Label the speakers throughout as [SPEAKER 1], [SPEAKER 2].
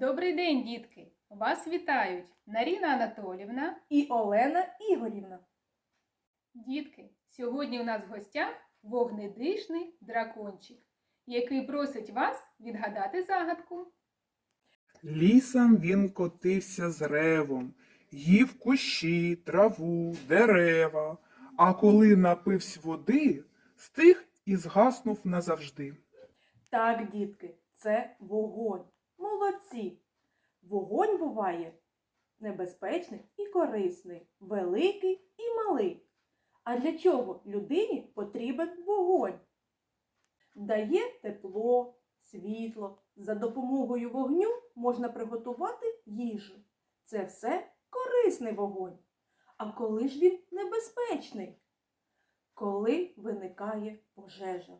[SPEAKER 1] Добрий день, дітки! Вас вітають Наріна Анатолівна.
[SPEAKER 2] і Олена Ігорівна.
[SPEAKER 1] Дітки, сьогодні у нас в гостях вогнедишний дракончик, який просить вас відгадати загадку.
[SPEAKER 3] Лісом він котився з ревом, їв кущі, траву, дерева, а коли напився води, стих і згаснув назавжди.
[SPEAKER 2] Так, дітки, це вогонь. Молодці. Вогонь буває небезпечний і корисний, великий і малий. А для чого людині потрібен вогонь? Дає тепло, світло. За допомогою вогню можна приготувати їжу. Це все корисний вогонь. А коли ж він небезпечний? Коли виникає пожежа.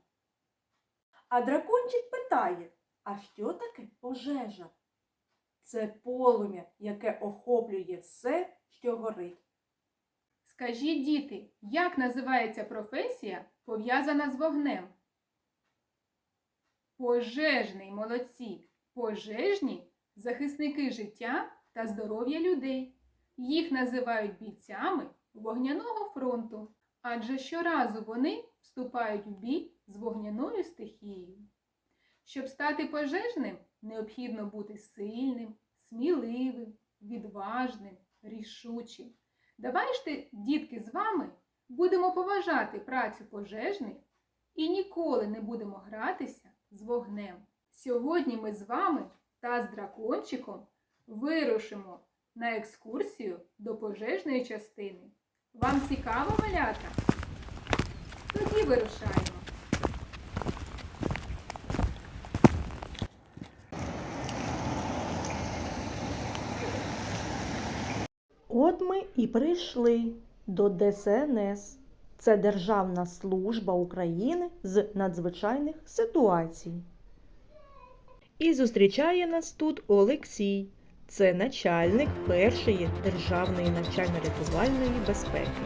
[SPEAKER 2] А дракончик питає, а що таке пожежа? Це полум'я, яке охоплює все, що горить.
[SPEAKER 1] Скажіть, діти, як називається професія, пов'язана з вогнем? Пожежний молодці. Пожежні захисники життя та здоров'я людей. Їх називають бійцями вогняного фронту, адже щоразу вони вступають в бій з вогняною стихією. Щоб стати пожежним, необхідно бути сильним, сміливим, відважним, рішучим. Давайте, дітки, з вами будемо поважати працю пожежних і ніколи не будемо гратися з вогнем. Сьогодні ми з вами та з дракончиком вирушимо на екскурсію до пожежної частини. Вам цікаво, малята? Тоді вирушаємо.
[SPEAKER 4] Ми і прийшли до ДСНС. Це Державна служба України з надзвичайних ситуацій. І зустрічає нас тут Олексій. Це начальник першої державної навчально-рятувальної безпеки.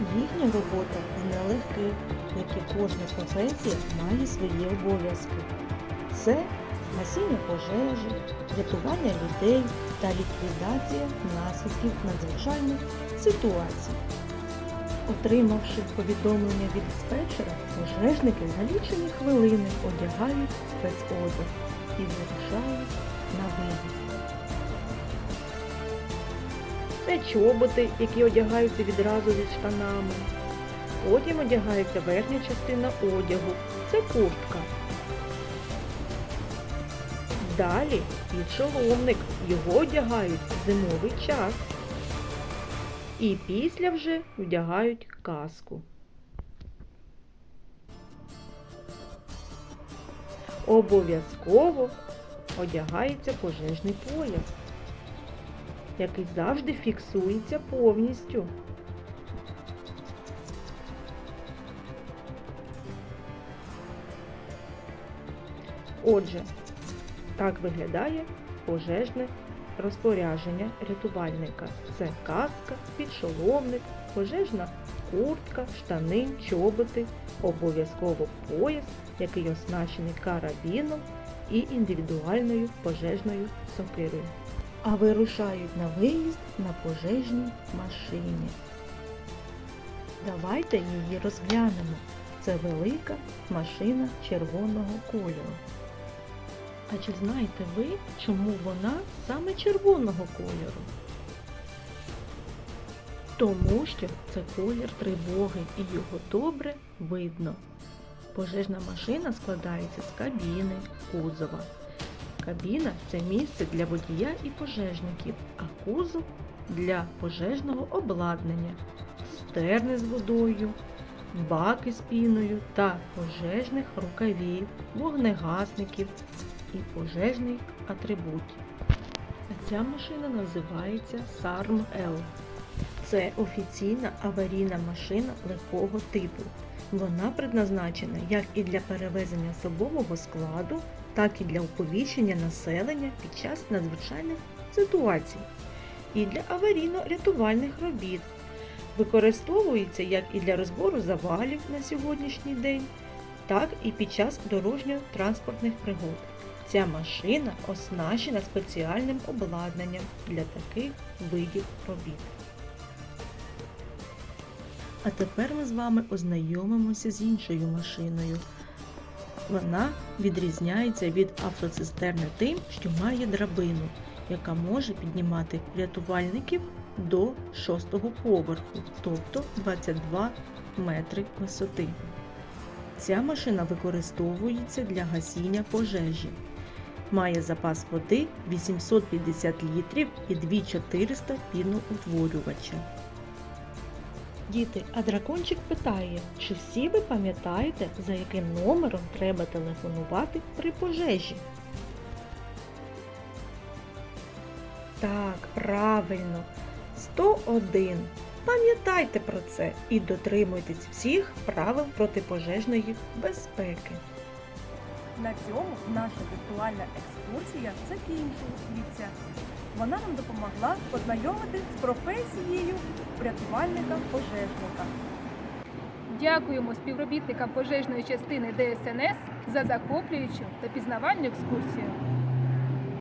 [SPEAKER 4] Їхня робота з нелегких, як і кожна професія має свої обов'язки. Це гасіння пожежі, рятування людей та ліквідація наслідків надзвичайних ситуацій. Отримавши повідомлення від диспетчера, пожежники за лічені хвилини одягають спецодяг і вирушають на виїзд. Це чоботи, які одягаються відразу зі штанами. Потім одягається верхня частина одягу. Це куртка. Далі підшоломник. Його одягають в зимовий час. І після вже вдягають каску. Обов'язково одягається пожежний пояс, який завжди фіксується повністю. Отже, так виглядає пожежне розпорядження рятувальника. Це каска, підшоломник, пожежна куртка, штани, чоботи, обов'язково пояс, який оснащений карабіном і індивідуальною пожежною сокирою. А вирушають на виїзд на пожежній машині. Давайте її розглянемо. Це велика машина червоного кольору. А чи знаєте ви, чому вона саме червоного кольору? Тому що це колір тривоги і його добре видно. Пожежна машина складається з кабіни, кузова. Кабіна це місце для водія і пожежників, а кузов для пожежного обладнання, стерни з водою, баки з піною та пожежних рукавів, вогнегасників і пожежний атрибут. Ця машина називається SARM-L. Це офіційна аварійна машина легкого типу. Вона предназначена як і для перевезення особового складу, так і для оповіщення населення під час надзвичайних ситуацій, і для аварійно-рятувальних робіт. Використовується як і для розбору завалів на сьогоднішній день, так і під час дорожньо-транспортних пригод. Ця машина оснащена спеціальним обладнанням для таких видів робіт. А тепер ми з вами ознайомимося з іншою машиною. Вона відрізняється від автоцистерни тим, що має драбину, яка може піднімати рятувальників до шостого поверху, тобто 22 метри висоти. Ця машина використовується для гасіння пожежі. Має запас води 850 літрів і 2400 піноутворювача. Діти, а дракончик питає, чи всі ви пам'ятаєте, за яким номером треба телефонувати при пожежі? Так, правильно. 101. Пам'ятайте про це і дотримуйтесь всіх правил протипожежної безпеки.
[SPEAKER 2] На цьому наша віртуальна екскурсія закінчується. Вона нам допомогла познайомити з професією рятувальника-пожежника.
[SPEAKER 1] Дякуємо співробітникам пожежної частини ДСНС за захоплюючу та пізнавальну екскурсію.